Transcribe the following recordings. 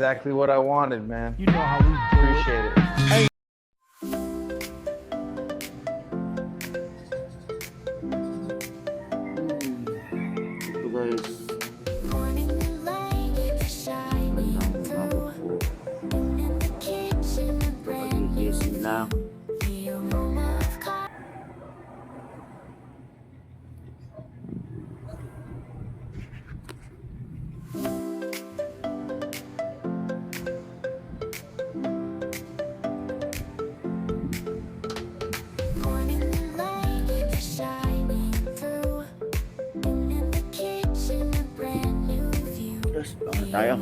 exactly what I wanted, man. You know how we do. Appreciate it. Ito 加油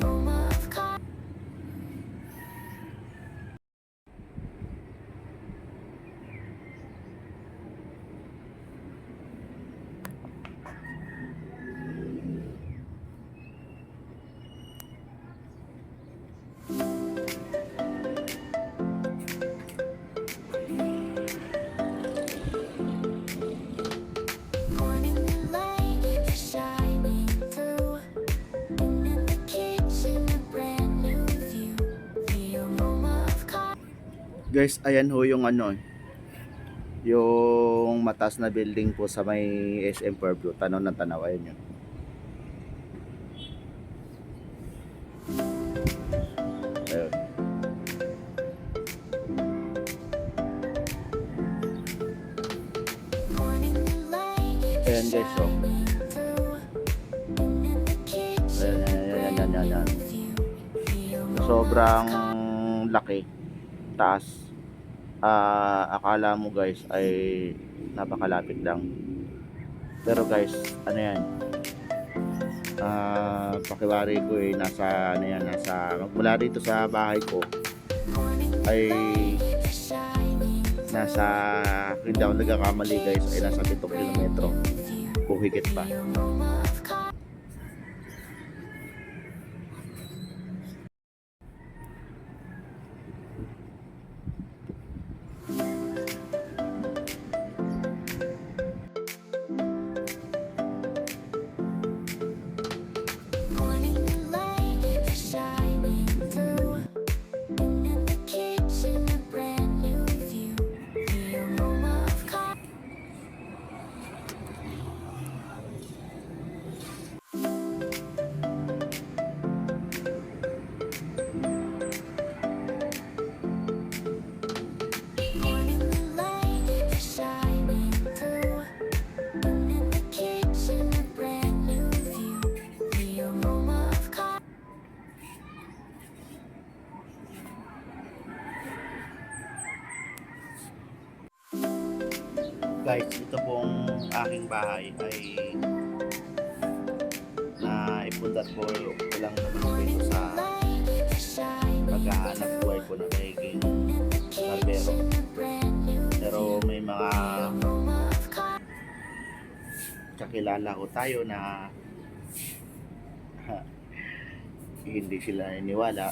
Guys, ayan ho yung ano. Yung matas na building po sa may SM Pueblo. Tanaw ng tanaw. Ayan yun. Light Ayan guys, oh. the kitchen, Ayan, ayan, ayan, ayan, ayan, ayan. Sobrang laki. Taas. Ah, akala mo guys ay napakalapit lang. Pero guys, ano yan? Ah, pakiwari ko eh nasa ano yan, nasa magmula dito sa bahay ko ay nasa hindi ako nagkakamali guys ay nasa 7 kilometro o pa. Kakilala ko tayo na hindi sila iniwala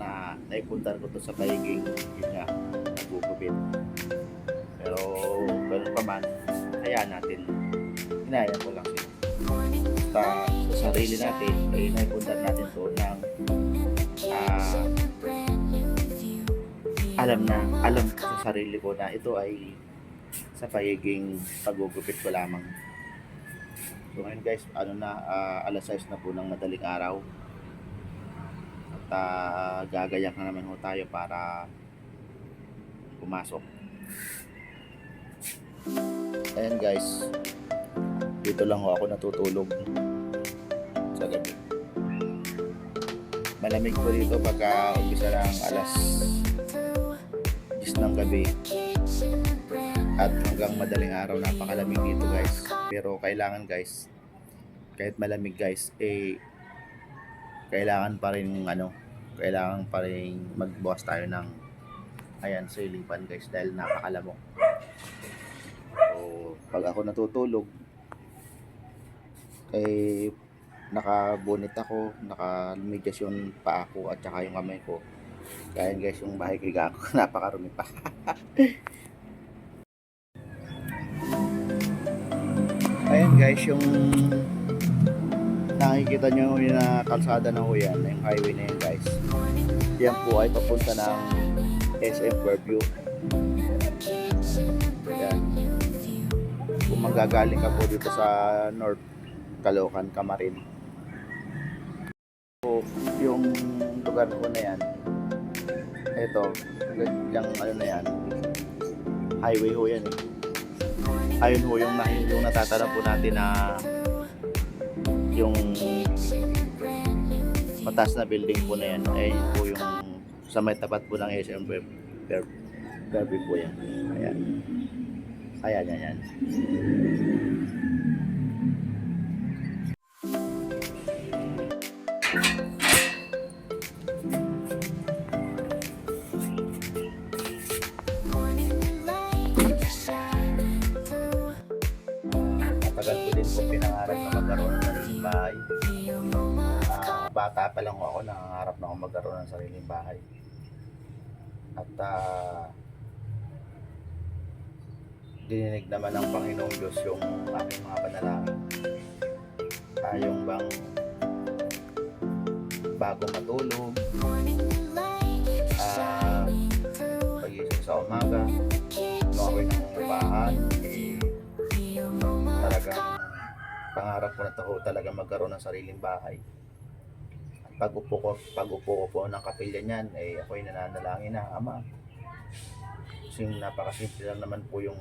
na naipuntar ko to sa paiging yun nga nagugupit. Pero ganun pa man hayaan natin hinaya ko lang sila. Sa, sa sarili natin ay naipuntar natin to ng ah, alam na alam sa sarili ko na ito ay sa pagiging pagugupit ko lamang so ngayon guys ano na ah, alas 6 na po ng madaling araw. At ah, gagayak na naman ho tayo para pumasok. Ayan guys. Dito lang ho ako natutulog. Sa gabi. Malamig po dito pagka umpisa ng alas 10 ng gabi. At hanggang madaling araw napakalamig dito guys pero kailangan guys kahit malamig guys eh kailangan pa rin ano kailangan pa rin magbukas tayo ng ayan ceiling fan guys dahil napakalamok. So pag ako natutulog eh nakabunit ako nakalumigas yung paa ko at saka yung kamay ko. Kaya guys yung bahay ko napakarumi pa Ayan guys, yung nakikita nyo yung na kalsada na ho yung highway na yan guys. Yan po ay papunta ng SM Fairview. Yan. Kung magagaling ka po dito sa North Caloocan, Camarin. Po, yung lugar ko na yan, ito, yung ano na yan, highway ho yan eh. Ayun ho yung, yung natatanong po natin na yung mataas na building po na yan ay yun po yung sa may tapat po ng SM Fair, Fairview po yan. Ayan. Ayan, yan, yan. Bata pa lang ako, nangangarap na ako magkaroon ng sariling bahay. At ah, dininig naman ng Panginoong Diyos yung aking mga panalangin. Yung bang bago matulog, ah, pagising sa umaga, nung ako'y nangungupahan, talagang pangarap ko na to talaga magkaroon ng sariling bahay. At pag upo ko, pag upo ko po ng kapilya niyan, eh ako'y nananalangin na, Ama. Kasi napakasimple lang naman po yung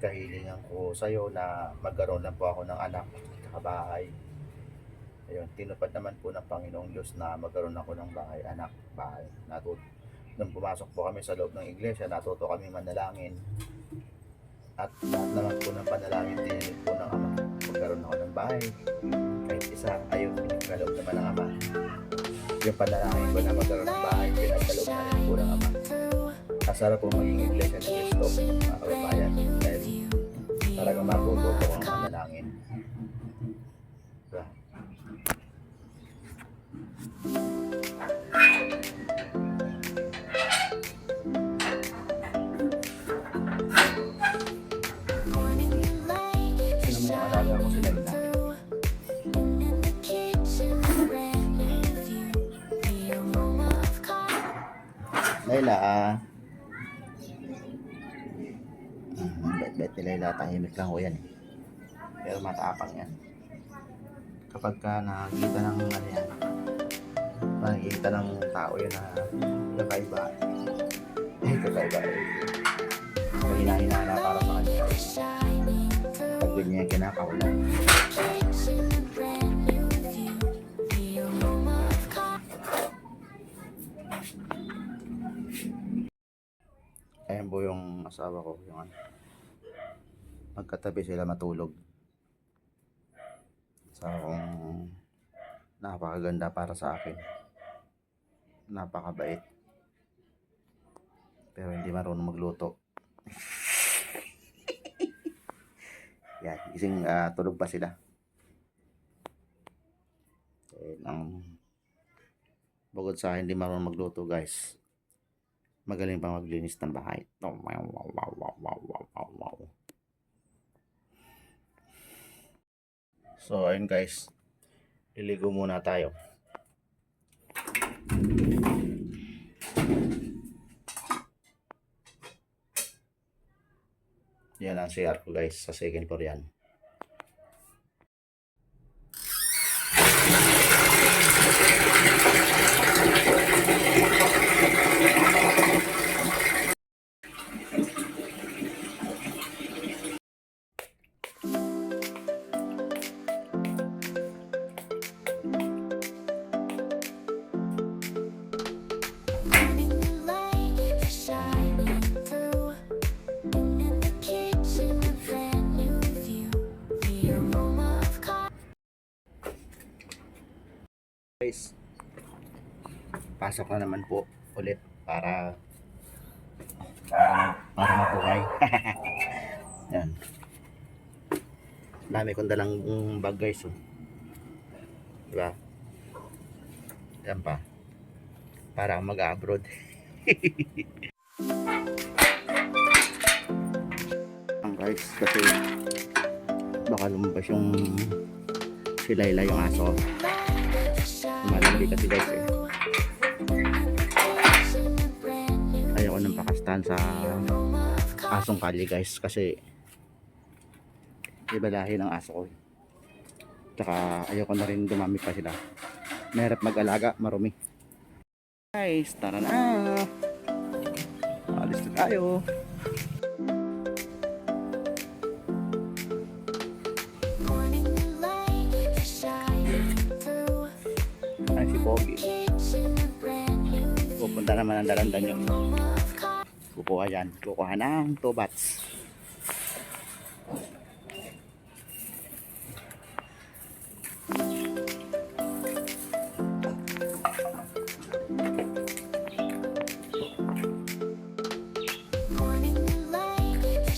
kahilingan ko sa'yo na magkaroon lang po ako ng anak at bahay. Ayun, tinupad naman po ng Panginoong Diyos na magkaroon ako ng bahay, anak, bahay. Natut nung pumasok po kami sa loob ng iglesia, natuto kami manalangin. At lahat naman po ng panalangin dinilig po ng Ama. Magkaroon ako ng bahay. Isa, ayun, pinagkaloob naman ng Ama. Yung panalangin ko na magkaroon ng bahay, pinagkaloob na rin po ng Ama. Kasarap po maging iglesia ni Cristo, mga kababayan. Dahil talagang matuto po ang Layla, ah. Hmm, bet-bet ni Layla, tahimik lang ko yan eh. Pero matapang yan. Kapag ka nakakita ng ano yan, nakikita ng tao yan na kakaiba. Eh, kakaiba eh. Mahina-hina na para sa kanya. Pag ganyan kinakawalan. Ayan yung asawa ko, yung ano. Magkatabi sila matulog. Asawa kong napakaganda para sa akin. Napakabait. Pero hindi marunong magluto. Yan, gising ah, tulog pa sila. Eh, ang bukod sa hindi marunong magluto guys, Magaling pa maglinis ng bahay. Wow, wow, wow, wow, wow, wow, wow. So, ayun guys. Iligo muna tayo. Yan ang CR ko guys sa second Korean. Pasok na naman po ulit para para, para mapukay yan. Dami kong dalang bag guys oh. diba? Yan pa. Para mag-abroad. Ang guys kasi baka lumabas yung si Layla yung aso. Malandi kasi guys eh. Suportahan sa asong kalye guys. Kasi iba lahi ng aso ko. Tsaka ayoko na rin dumami pa sila. Mahirap mag-alaga marumi. Guys tara na. Alis na tayo. Ay si Pogi. Pupunta naman ang dalandan coffee. Kukuha yan kukuha ng 2 bats.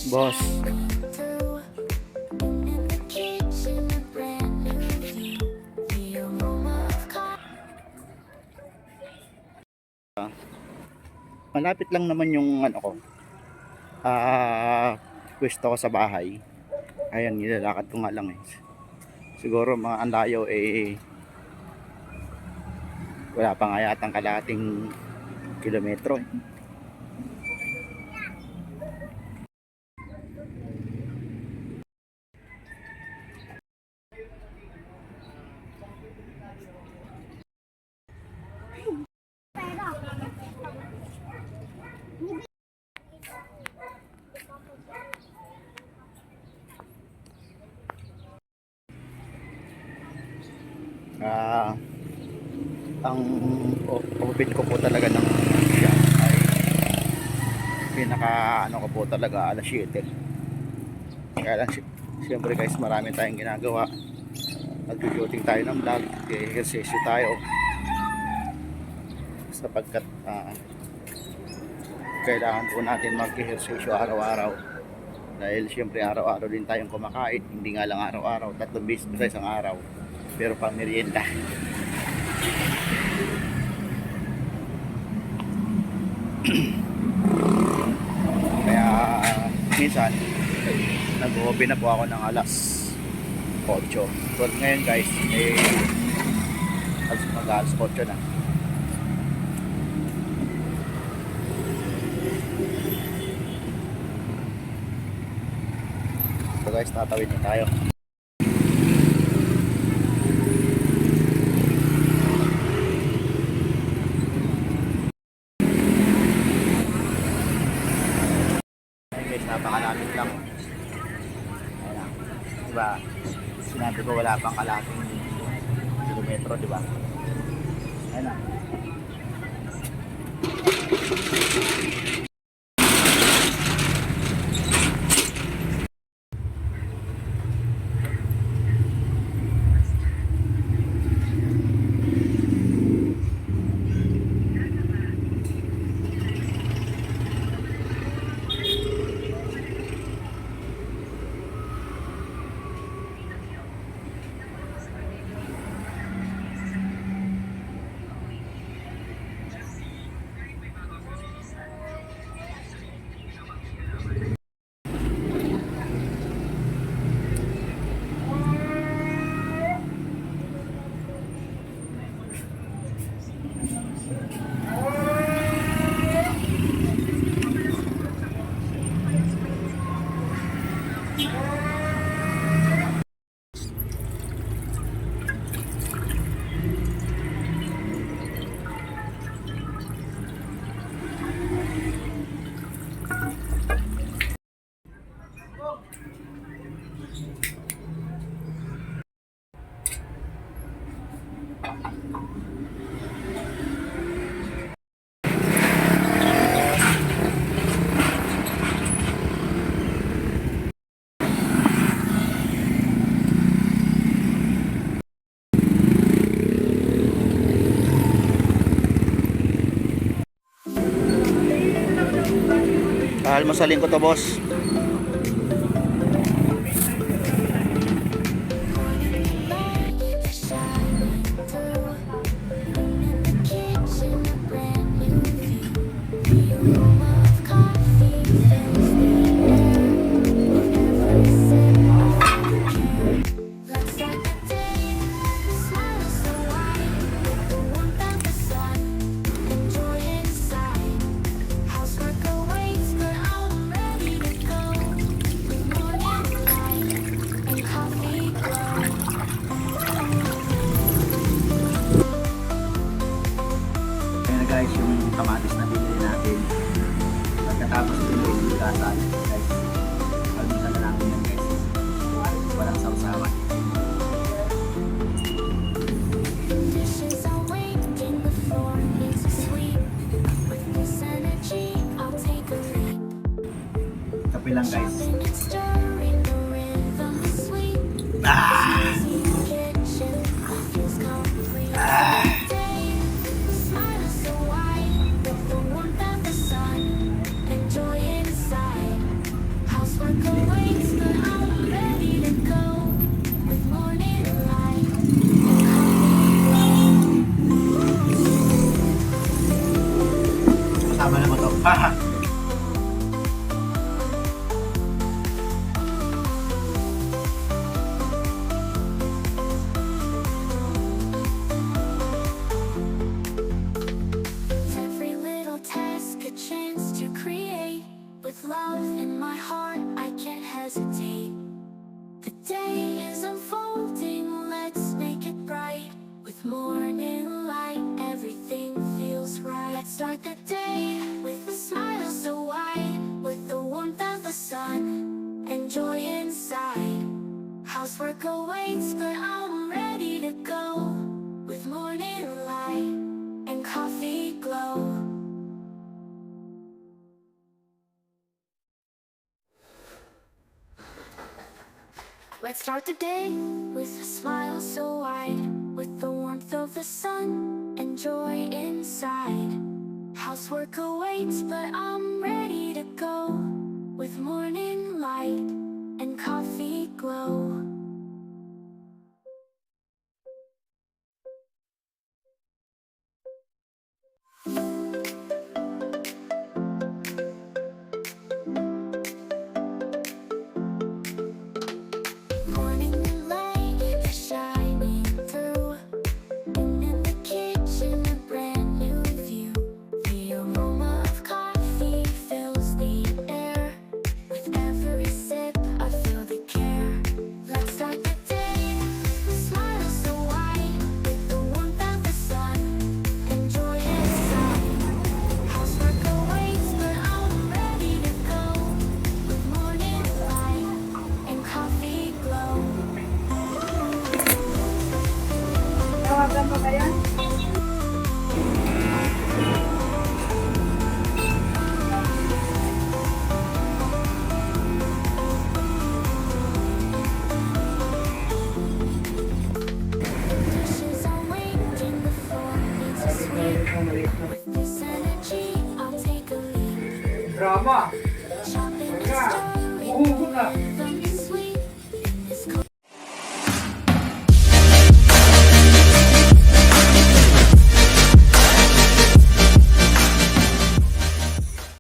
Boss. through malapit lang naman yung ano ko ah pwesto ko sa bahay ayan nilalakad ko nga lang eh siguro mga andayo eh wala pa nga yatang kalating kilometro eh. Ah, ang orbit ko po talaga ng yan ay pinaka ano ko po talaga alas 7 kaya lang si- siyempre guys marami tayong ginagawa. Nag-shooting tayo ng vlog ehersesyo tayo. Sapagkat ah, kailangan po natin mag-ehersesyo araw-araw. Dahil siyempre araw-araw din tayong kumakain. Hindi nga lang araw-araw tatlong beses sa isang araw pero pang merienda. Kaya minsan nag-open na po ako ng alas 8 but ngayon guys eh alas mag alas 8 na. So guys tatawid na tayo Ayun guys, napakalamit lang. Ayun lang. Diba? Ko wala pang kalating kilometro, di ba? Ayun lang. Almasalin ko to boss. Let's start the day with a smile so wide With the warmth of the sun and joy inside. Housework awaits but I'm ready to go With morning light and coffee glow.